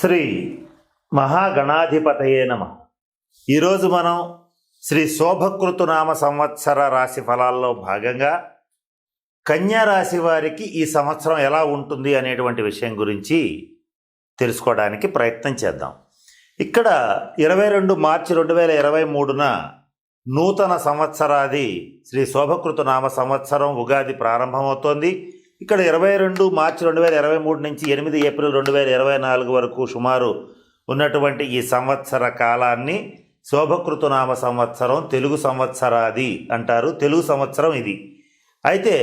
శ్రీ మహాగణాధిపతయే నమ. ఈరోజు మనం శ్రీ శోభకృతునామ సంవత్సర రాశి ఫలాల్లో భాగంగా కన్యా రాశి వారికి ఈ సంవత్సరం ఎలా ఉంటుంది అనేటువంటి విషయం గురించి తెలుసుకోవడానికి ప్రయత్నం చేద్దాం. ఇక్కడ ఇరవై రెండు మార్చి రెండు వేల ఇరవై మూడున నూతన సంవత్సరాది శ్రీ శోభకృతునామ సంవత్సరం ఉగాది ప్రారంభమవుతోంది. ఇక్కడ ఇరవై రెండు మార్చి రెండు వేల ఇరవై మూడు నుంచి ఎనిమిది ఏప్రిల్ రెండు వేల ఇరవై నాలుగు వరకు సుమారు ఉన్నటువంటి ఈ సంవత్సర కాలాన్ని శోభకృతునామ సంవత్సరం తెలుగు సంవత్సరాది అంటారు. తెలుగు సంవత్సరం ఇది. అయితే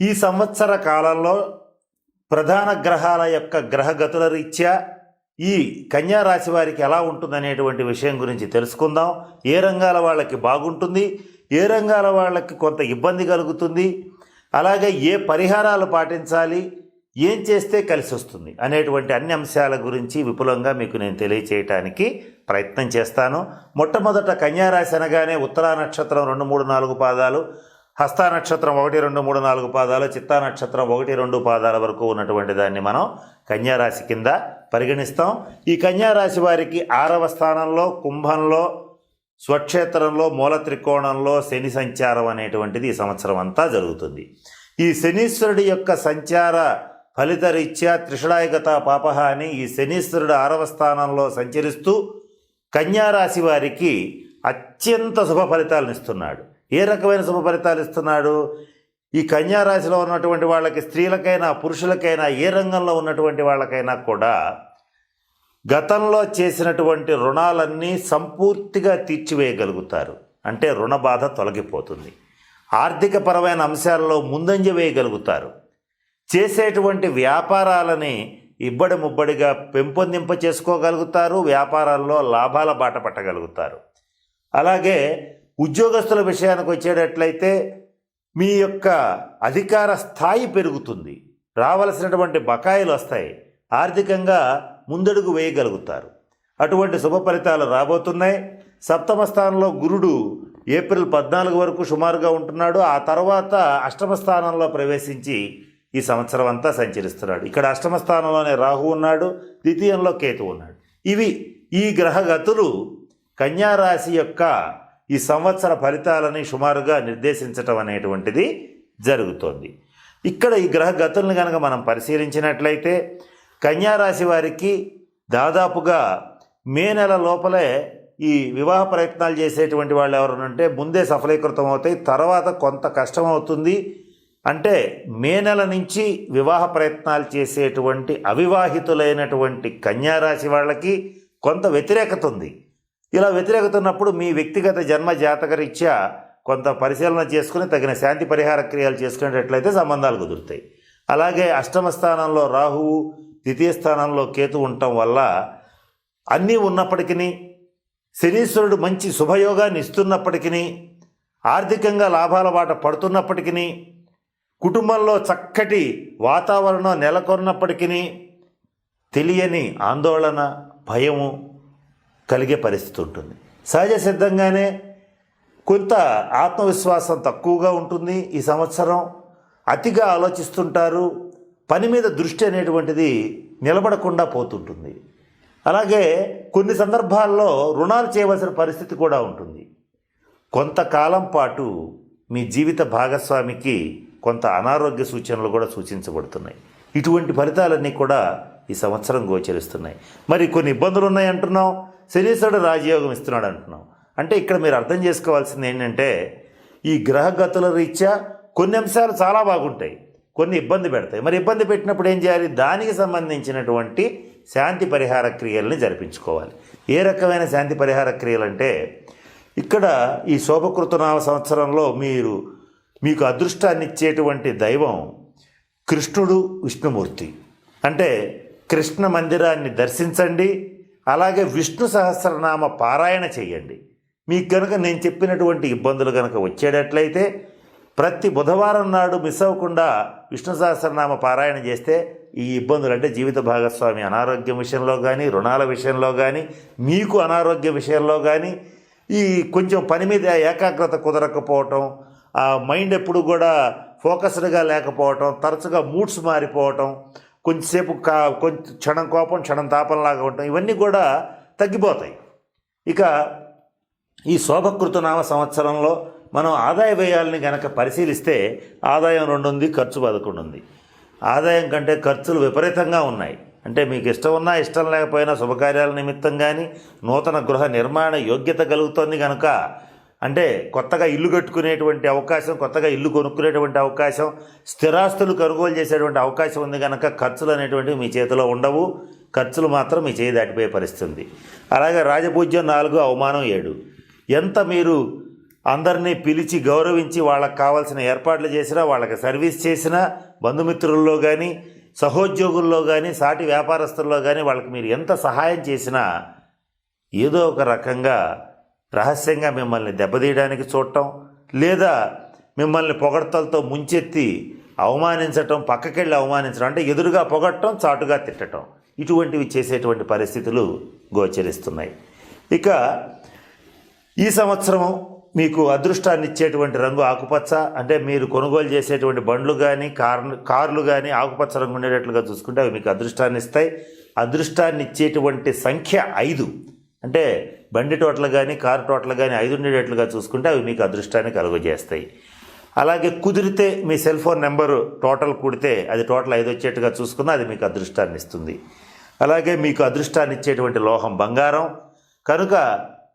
ఈ సంవత్సర కాలంలో ప్రధాన గ్రహాల యొక్క గ్రహగతుల రీత్యా ఈ కన్యా రాశి వారికి ఎలా ఉంటుందనేటువంటి విషయం గురించి తెలుసుకుందాం. ఏ రంగాల వాళ్ళకి బాగుంటుంది? ఏ రంగాల వాళ్ళకి కొంత ఇబ్బంది కలుగుతుంది? అలాగే ఏ పరిహారాలు పాటించాలి ఏం చేస్తే కలిసి వస్తుంది అనేటువంటి అన్ని అంశాల గురించి విపులంగా మీకు నేను తెలియచేయటానికి ప్రయత్నం చేస్తాను. మొట్టమొదట కన్యారాశి అనగానే ఉత్తరా నక్షత్రం రెండు మూడు నాలుగు పాదాలు హస్త నక్షత్రం ఒకటి రెండు మూడు నాలుగు పాదాలు చిత్తా నక్షత్రం ఒకటి రెండు పాదాల వరకు ఉన్నటువంటి దాన్ని మనం కన్యారాశి కింద పరిగణిస్తాం. ఈ కన్యారాశి వారికి ఆరవ స్థానంలో కుంభంలో స్వక్షేత్రంలో మూల త్రికోణంలో శని సంచారం అనేటువంటిది ఈ సంవత్సరం అంతా జరుగుతుంది. ఈ శనీశ్వరుడి యొక్క సంచార ఫలితరీత్యా త్రిషడాయగత పాపహ అని ఈ శనీశ్వరుడు ఆరవ స్థానంలో సంచరిస్తూ కన్యారాశి వారికి అత్యంత శుభ ఫలితాలను ఇస్తున్నాడు. ఏ రకమైన శుభ ఫలితాలు ఇస్తున్నాడు? ఈ కన్యారాశిలో ఉన్నటువంటి వాళ్ళకి స్త్రీలకైనా పురుషులకైనా ఏ రంగంలో ఉన్నటువంటి వాళ్ళకైనా కూడా గతంలో చేసినటువంటి రుణాలన్నీ సంపూర్తిగా తీర్చివేయగలుగుతారు. అంటే రుణ బాధ తొలగిపోతుంది. ఆర్థికపరమైన అంశాలలో ముందంజ వేయగలుగుతారు. చేసేటువంటి వ్యాపారాలని ఇబ్బడి ముబ్బడిగా పెంపొందింప చేసుకోగలుగుతారు. వ్యాపారాల్లో లాభాల బాట పట్టగలుగుతారు. అలాగే ఉద్యోగస్తుల విషయానికి వచ్చేటట్లయితే మీ యొక్క అధికార స్థాయి పెరుగుతుంది. రావలసినటువంటి బకాయిలు వస్తాయి. ఆర్థికంగా ముందడుగు వేయగలుగుతారు. అటువంటి శుభ ఫలితాలు రాబోతున్నాయి. సప్తమ స్థానంలో గురుడు ఏప్రిల్ పద్నాలుగు వరకు సుమారుగా ఉంటున్నాడు. ఆ తర్వాత అష్టమ స్థానంలో ప్రవేశించి ఈ సంవత్సరం అంతా సంచరిస్తున్నాడు. ఇక్కడ అష్టమ స్థానంలోనే రాహు ఉన్నాడు ద్వితీయంలో కేతు ఉన్నాడు. ఇవి ఈ గ్రహగతులు కన్యారాశి యొక్క ఈ సంవత్సర ఫలితాలని సుమారుగా నిర్దేశించటం అనేటువంటిది జరుగుతోంది. ఇక్కడ ఈ గ్రహ గతుల్ని కనుక మనం పరిశీలించినట్లయితే కన్యారాశి వారికి దాదాపుగా మే నెల లోపలే ఈ వివాహ ప్రయత్నాలు చేసేటువంటి వాళ్ళు ఎవరనంటే ముందే సఫలీకృతం అవుతాయి తర్వాత కొంత కష్టం అవుతుంది. అంటే మే నెల నుంచి వివాహ ప్రయత్నాలు చేసేటువంటి అవివాహితులైనటువంటి కన్యారాశి వాళ్ళకి కొంత వ్యతిరేకత ఉంది. ఇలా వ్యతిరేకత ఉన్నప్పుడు మీ వ్యక్తిగత జన్మ జాతకరీత్యా కొంత పరిశీలన చేసుకుని తగిన శాంతి పరిహార క్రియలు చేసుకునేటట్లయితే సంబంధాలు కుదురుతాయి. అలాగే అష్టమ స్థానంలో రాహువు ద్వితీయ స్థానంలో కేతు ఉండటం వల్ల అన్నీ ఉన్నప్పటికీ శనీశ్వరుడు మంచి శుభయోగాన్ని ఇస్తున్నప్పటికీ ఆర్థికంగా లాభాల బాట పడుతున్నప్పటికీ కుటుంబంలో చక్కటి వాతావరణం నెలకొన్నప్పటికీ తెలియని ఆందోళన భయము కలిగే పరిస్థితి ఉంటుంది. సహజ సిద్ధంగానే కొంత ఆత్మవిశ్వాసం తక్కువగా ఉంటుంది ఈ సంవత్సరం. అతిగా ఆలోచిస్తుంటారు. పని మీద దృష్టి అనేటువంటిది నిలబడకుండా పోతుంటుంది. అలాగే కొన్ని సందర్భాల్లో రుణాలు చేయవలసిన పరిస్థితి కూడా ఉంటుంది. కొంతకాలం పాటు మీ జీవిత భాగస్వామికి కొంత అనారోగ్య సూచనలు కూడా సూచించబడుతున్నాయి. ఇటువంటి ఫలితాలన్నీ కూడా ఈ సంవత్సరం గోచరిస్తున్నాయి. మరి కొన్ని ఇబ్బందులు ఉన్నాయి అంటున్నాం శనీశ్వరుడు రాజయోగం ఇస్తున్నాడు అంటున్నాం అంటే ఇక్కడ మీరు అర్థం చేసుకోవాల్సింది ఏంటంటే ఈ గ్రహగతుల రీత్యా కొన్ని అంశాలు చాలా బాగుంటాయి. కొన్ని ఇబ్బంది పెడతాయి. మరి ఇబ్బంది పెట్టినప్పుడు ఏం చేయాలి? దానికి సంబంధించినటువంటి శాంతి పరిహార క్రియల్ని జరిపించుకోవాలి. ఏ రకమైన శాంతి పరిహార క్రియలు అంటే ఇక్కడ ఈ శోభకృతనామ సంవత్సరంలో మీరు మీకు అదృష్టాన్ని ఇచ్చేటువంటి దైవం కృష్ణుడు విష్ణుమూర్తి. అంటే కృష్ణ మందిరాన్ని దర్శించండి అలాగే విష్ణు సహస్రనామ పారాయణ చేయండి. మీకు కనుక నేను చెప్పినటువంటి ఇబ్బందులు కనుక వచ్చేటట్లయితే ప్రతి బుధవారం నాడు మిస్ అవ్వకుండా విష్ణు సహస్రనామ పారాయణ చేస్తే ఈ ఇబ్బందులు అంటే జీవిత భాగస్వామి అనారోగ్యం విషయంలో కానీ రుణాల విషయంలో కానీ మీకు అనారోగ్య విషయంలో కానీ ఈ కొంచెం పని మీద ఏకాగ్రత కుదరకపోవటం ఆ మైండ్ ఎప్పుడు కూడా ఫోకస్డ్గా లేకపోవటం తరచుగా మూడ్స్ మారిపోవటం కొంచెంసేపు కా కొంచెం క్షణం కోపం క్షణం తాపంలాగా ఉండటం ఇవన్నీ కూడా తగ్గిపోతాయి. ఇక ఈ శోభకృత నామ సంవత్సరంలో మనం ఆదాయ వ్యయాలని కనుక పరిశీలిస్తే ఆదాయం రెండు ఉంది ఖర్చు పదకొండు ఉంది ఆదాయం కంటే ఖర్చులు విపరీతంగా ఉన్నాయి. అంటే మీకు ఇష్టం ఉన్నా ఇష్టం లేకపోయినా శుభకార్యాల నిమిత్తం కానీ నూతన గృహ నిర్మాణ యోగ్యత కలుగుతోంది కనుక అంటే కొత్తగా ఇల్లు కట్టుకునేటువంటి అవకాశం కొత్తగా ఇల్లు కొనుక్కునేటువంటి అవకాశం స్థిరాస్తులు కొనుగోలు చేసేటువంటి అవకాశం ఉంది కనుక ఖర్చులు అనేటువంటివి మీ చేతిలో ఉండవు. ఖర్చులు మాత్రం మీ చేయి దాటిపోయే పరిస్థితి ఉంది. అలాగే రాజపూజ్యం నాలుగు అవమానం ఏడు. ఎంత మీరు అందరినీ పిలిచి గౌరవించి వాళ్ళకి కావాల్సిన ఏర్పాట్లు చేసినా వాళ్ళకి సర్వీస్ చేసినా బంధుమిత్రుల్లో కానీ సహోద్యోగుల్లో కానీ సాటి వ్యాపారస్తుల్లో కానీ వాళ్ళకి మీరు ఎంత సహాయం చేసినా ఏదో ఒక రకంగా రహస్యంగా మిమ్మల్ని దెబ్బతీయడానికి చూడటం లేదా మిమ్మల్ని పొగడతలతో ముంచెత్తి అవమానించటం పక్కకెళ్ళి అవమానించడం అంటే ఎదురుగా పొగట్టడం చాటుగా తిట్టడం ఇటువంటివి చేసేటువంటి పరిస్థితులు గోచరిస్తున్నాయి. ఇక ఈ సంవత్సరం మీకు అదృష్టాన్ని ఇచ్చేటువంటి రంగు ఆకుపచ్చ అంటే మీరు కొనుగోలు చేసేటువంటి బండ్లు కానీ కార్లు కార్లు కానీ ఆకుపచ్చ రంగు ఉండేటట్లుగా చూసుకుంటే అవి మీకు అదృష్టాన్ని ఇస్తాయి అదృష్టాన్ని ఇచ్చేటువంటి సంఖ్య ఐదు. అంటే బండి టోటలు కానీ కారు టోటలు కానీ ఐదు ఉండేటట్లుగా చూసుకుంటే అవి మీకు అదృష్టాన్ని కలుగజేస్తాయి. అలాగే కుదిరితే మీ సెల్ ఫోన్ నెంబరు టోటల్ కూడితే అది టోటల్ ఐదు వచ్చేట్టుగా చూసుకున్నా అది మీకు అదృష్టాన్ని ఇస్తుంది అలాగే మీకు అదృష్టాన్ని ఇచ్చేటువంటి లోహం బంగారం. కనుక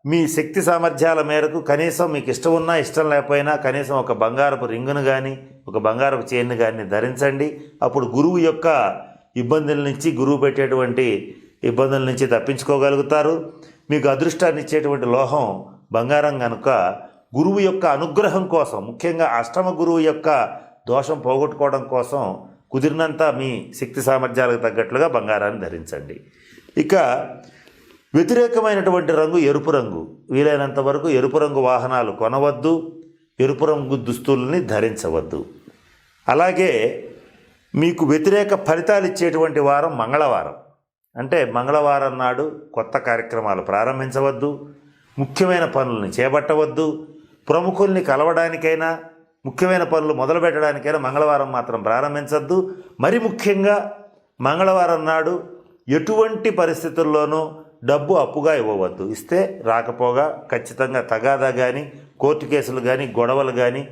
మీ శక్తి సామర్థ్యాల మేరకు కనీసం మీకు ఇష్టం ఉన్నా ఇష్టం లేకపోయినా కనీసం ఒక బంగారపు రింగును కానీ ఒక బంగారపు చైన్ను కానీ ధరించండి. అప్పుడు గురువు యొక్క ఇబ్బందుల నుంచి గురువు పెట్టేటువంటి ఇబ్బందుల నుంచి తప్పించుకోగలుగుతారు. మీకు అదృష్టాన్ని ఇచ్చేటువంటి లోహం బంగారం కనుక గురువు యొక్క అనుగ్రహం కోసం ముఖ్యంగా అష్టమ గురువు యొక్క దోషం పోగొట్టుకోవడం కోసం కుదిరినంత మీ శక్తి సామర్థ్యాలకు తగ్గట్లుగా బంగారాన్ని ధరించండి. ఇక వ్యతిరేకమైనటువంటి రంగు ఎరుపు రంగు. వీలైనంత వరకు ఎరుపు రంగు వాహనాలు కొనవద్దు ఎరుపు రంగు దుస్తుల్ని ధరించవద్దు. అలాగే మీకు వ్యతిరేక ఫలితాలు ఇచ్చేటువంటి వారం మంగళవారం. అంటే మంగళవారం నాడు కొత్త కార్యక్రమాలు ప్రారంభించవద్దు ముఖ్యమైన పనులను చేపట్టవద్దు ప్రముఖుల్ని కలవడానికైనా ముఖ్యమైన పనులు మొదలు పెట్టడానికైనా మంగళవారం మాత్రం ప్రారంభించవద్దు. మరి ముఖ్యంగా మంగళవారం నాడు ఎటువంటి పరిస్థితుల్లోనూ డబ్బు అప్పుగా ఇవ్వవద్దు. ఇస్తే రాకపోగా ఖచ్చితంగా తగాదా కానీ కోర్టు కేసులు కానీ గొడవలు కానీ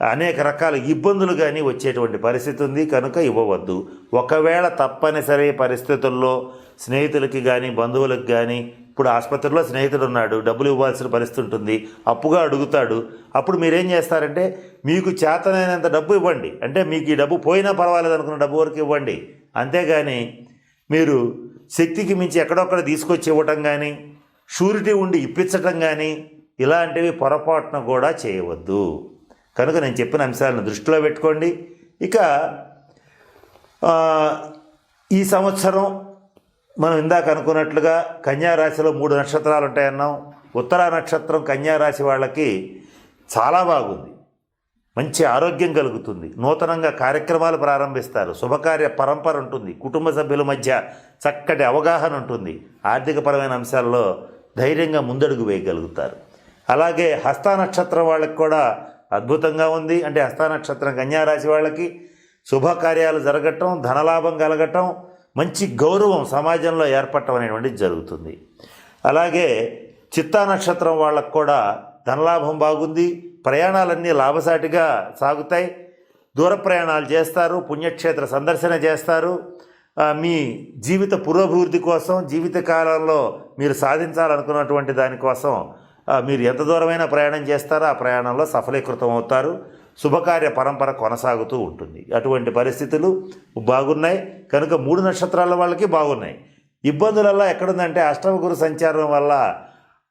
అనేక రకాల ఇబ్బందులు కానీ వచ్చేటువంటి పరిస్థితి ఉంది. కనుక ఇవ్వవద్దు. ఒకవేళ తప్పనిసరి పరిస్థితుల్లో స్నేహితులకి కానీ బంధువులకు కానీ ఇప్పుడు ఆసుపత్రిలో స్నేహితుడు ఉన్నాడు డబ్బులు ఇవ్వాల్సిన పరిస్థితి ఉంటుంది. అప్పుగా అడుగుతాడు. అప్పుడు మీరేం చేస్తారంటే మీకు చేతనైనంత డబ్బు ఇవ్వండి. అంటే మీకు ఈ డబ్బు పోయినా పర్వాలేదు అనుకున్న డబ్బు వరకు ఇవ్వండి. అంతేగాని మీరు శక్తికి మించి ఎక్కడొక్కడ తీసుకొచ్చి ఇవ్వటం కానీ షూరిటీ ఉండి ఇప్పించటం కానీ ఇలాంటివి పొరపాటున కూడా చేయవద్దు. కనుక నేను చెప్పిన అంశాలను దృష్టిలో పెట్టుకోండి. ఇక ఈ సంవత్సరం మనం ఇందాక అనుకున్నట్లుగా కన్యా రాశిలో మూడు నక్షత్రాలు ఉంటాయన్నాం ఉత్తరా నక్షత్రం కన్యారాశి వాళ్ళకి చాలా బాగుంది. మంచి ఆరోగ్యం కలుగుతుంది. నూతనంగా కార్యక్రమాలు ప్రారంభిస్తారు. శుభకార్య పరంపర ఉంటుంది. కుటుంబ సభ్యుల మధ్య చక్కటి అవగాహన ఉంటుంది. ఆర్థికపరమైన అంశాల్లో ధైర్యంగా ముందడుగు వేయగలుగుతారు. అలాగే హస్త నక్షత్రం వాళ్ళకి కూడా అద్భుతంగా ఉంది. అంటే హస్త నక్షత్రం కన్యారాశి వాళ్ళకి శుభకార్యాలు జరగటం ధనలాభం కలగటం మంచి గౌరవం సమాజంలో ఏర్పడటం అనేటువంటిది జరుగుతుంది. అలాగే చిత్తా నక్షత్రం వాళ్ళకు కూడా ధనలాభం బాగుంది ప్రయాణాలన్నీ లాభసాటిగా సాగుతాయి. దూర ప్రయాణాలు చేస్తారు పుణ్యక్షేత్ర సందర్శన చేస్తారు. మీ జీవిత పురోభివృద్ధి కోసం జీవిత కాలంలో మీరు సాధించాలనుకున్నటువంటి దానికోసం మీరు ఎంత దూరమైన ప్రయాణం చేస్తారో ఆ ప్రయాణంలో సఫలీకృతం అవుతారు. శుభకార్య పరంపర కొనసాగుతూ ఉంటుంది. అటువంటి పరిస్థితులు బాగున్నాయి. కనుక మూడు నక్షత్రాల వాళ్ళకి బాగున్నాయి. ఇబ్బందులల్లా ఎక్కడుందంటే అష్టమ గురు సంచారం వల్ల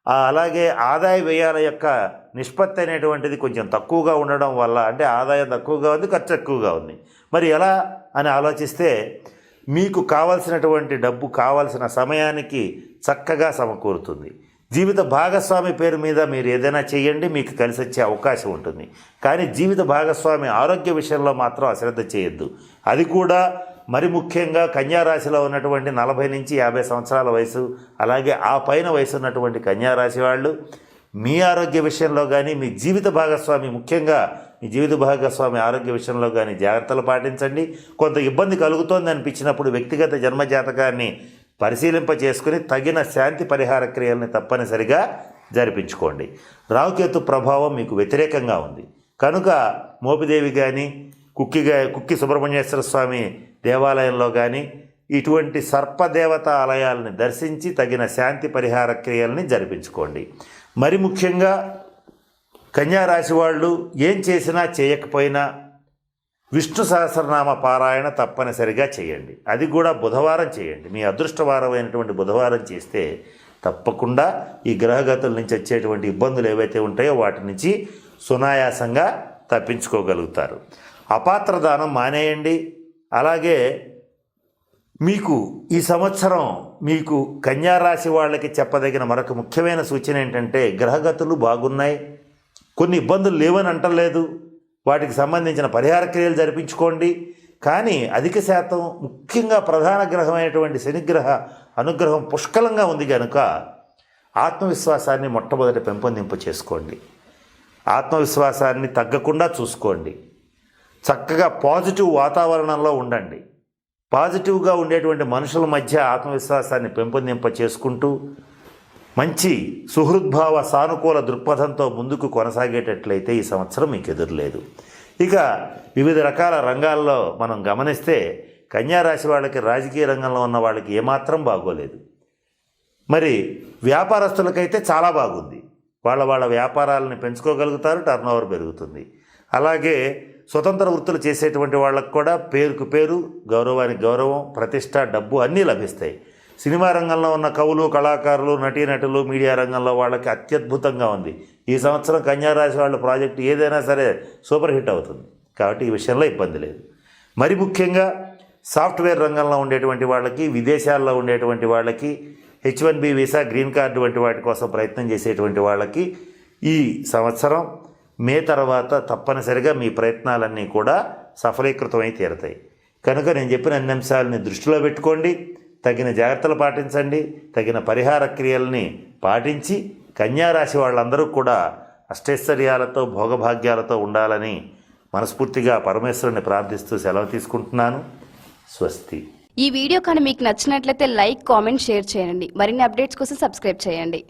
అలాగే ఆదాయ వ్యయాల యొక్క నిష్పత్తి అనేటువంటిది కొంచెం తక్కువగా ఉండడం వల్ల అంటే ఆదాయం తక్కువగా ఉంది ఖర్చు ఎక్కువగా ఉంది. మరి ఎలా అని ఆలోచిస్తే మీకు కావలసినటువంటి డబ్బు కావలసిన సమయానికి చక్కగా సమకూరుతుంది. జీవిత భాగస్వామి పేరు మీద మీరు ఏదైనా చేయండి మీకు కలిసి వచ్చే అవకాశం ఉంటుంది. కానీ జీవిత భాగస్వామి ఆరోగ్య విషయంలో మాత్రం అశ్రద్ధ చేయొద్దు. అది కూడా మరి ముఖ్యంగా కన్యారాశిలో ఉన్నటువంటి నలభై నుంచి యాభై సంవత్సరాల వయసు అలాగే ఆ పైన వయసు ఉన్నటువంటి కన్యారాశి వాళ్ళు మీ ఆరోగ్య విషయంలో కానీ మీ జీవిత భాగస్వామి ముఖ్యంగా మీ జీవిత భాగస్వామి ఆరోగ్య విషయంలో కానీ జాగ్రత్తలు పాటించండి. కొంత ఇబ్బంది కలుగుతోంది అనిపించినప్పుడు వ్యక్తిగత జన్మజాతకాన్ని పరిశీలింప చేసుకుని తగిన శాంతి పరిహార క్రియల్ని తప్పనిసరిగా జరిపించుకోండి. రావుకేతు ప్రభావం మీకు వ్యతిరేకంగా ఉంది. కనుక మోపిదేవి కానీ కుక్కిగా కుక్కి సుబ్రహ్మణ్యేశ్వర స్వామి దేవాలయంలో కానీ ఇటువంటి సర్పదేవత ఆలయాలని దర్శించి తగిన శాంతి పరిహార క్రియల్ని జరిపించుకోండి. మరి ముఖ్యంగా కన్యారాశి వాళ్ళు ఏం చేసినా చేయకపోయినా విష్ణు సహస్రనామ పారాయణ తప్పనిసరిగా చేయండి. అది కూడా బుధవారం చేయండి. మీ అదృష్టవారమైనటువంటి బుధవారం చేస్తే తప్పకుండా ఈ గ్రహగతుల నుంచి వచ్చేటువంటి ఇబ్బందులు ఏవైతే ఉంటాయో వాటి నుంచి సునాయాసంగా తప్పించుకోగలుగుతారు. అపాత్ర దానం మానేయండి. అలాగే మీకు ఈ సంవత్సరం మీకు కన్యా రాశి వాళ్ళకి చెప్పదగిన మరొక ముఖ్యమైన సూచన ఏంటంటే గ్రహగతులు బాగున్నాయి. కొన్ని ఇబ్బందులు లేవని అంటలేదు. వాటికి సంబంధించిన పరిహార క్రియలు జరిపించుకోండి. కానీ అధిక శాతం ముఖ్యంగా ప్రధాన గ్రహమైనటువంటి శనిగ్రహ అనుగ్రహం పుష్కలంగా ఉంది కనుక ఆత్మవిశ్వాసాన్ని మొట్టమొదట పెంపొందింప చేసుకోండి ఆత్మవిశ్వాసాన్ని తగ్గకుండా చూసుకోండి. చక్కగా పాజిటివ్ వాతావరణంలో ఉండండి. పాజిటివ్గా ఉండేటువంటి మనుషుల మధ్య ఆత్మవిశ్వాసాన్ని పెంపొందింప చేసుకుంటూ మంచి సుహృద్భావ సానుకూల దృక్పథంతో ముందుకు కొనసాగేటట్లయితే ఈ సంవత్సరం మీకు ఎదురులేదు. ఇక వివిధ రకాల రంగాల్లో మనం గమనిస్తే కన్యా రాశి వాళ్ళకి రాజకీయ రంగంలో ఉన్న వాళ్ళకి ఏమాత్రం బాగోలేదు. మరి వ్యాపారస్తులకైతే చాలా బాగుంది. వాళ్ళ వాళ్ళ వ్యాపారాలను పెంచుకోగలుగుతారు టర్న్ పెరుగుతుంది. అలాగే స్వతంత్ర వృత్తులు చేసేటువంటి వాళ్ళకు కూడా పేరుకు పేరు గౌరవానికి గౌరవం ప్రతిష్ట డబ్బు అన్నీ లభిస్తాయి. సినిమా రంగంలో ఉన్న కవులు కళాకారులు నటీనటులు మీడియా రంగంలో వాళ్ళకి అత్యద్భుతంగా ఉంది. ఈ సంవత్సరం కన్యారాశి వాళ్ళ ప్రాజెక్టు ఏదైనా సరే సూపర్ హిట్ అవుతుంది. కాబట్టి ఈ విషయంలో ఇబ్బంది లేదు. మరి ముఖ్యంగా సాఫ్ట్వేర్ రంగంలో ఉండేటువంటి వాళ్ళకి విదేశాల్లో ఉండేటువంటి వాళ్ళకి H one B visa green card వంటి వాటి కోసం ప్రయత్నం చేసేటువంటి వాళ్ళకి ఈ సంవత్సరం మే తర్వాత తప్పనిసరిగా మీ ప్రయత్నాలన్నీ కూడా సఫలీకృతమై తీరతాయి. కనుక నేను చెప్పిన అన్ని అంశాలని దృష్టిలో పెట్టుకోండి తగిన జాగ్రత్తలు పాటించండి తగిన పరిహార క్రియల్ని పాటించి కన్యారాశి వాళ్ళందరూ కూడా అష్టైశ్వర్యాలతో భోగభాగ్యాలతో ఉండాలని మనస్ఫూర్తిగా పరమేశ్వరుని ప్రార్థిస్తూ సెలవు తీసుకుంటున్నాను. స్వస్తి. ఈ వీడియో కానీ మీకు నచ్చినట్లయితే లైక్ కామెంట్ షేర్ చేయండి. మరిన్ని అప్డేట్స్ కోసం సబ్స్క్రైబ్ చేయండి.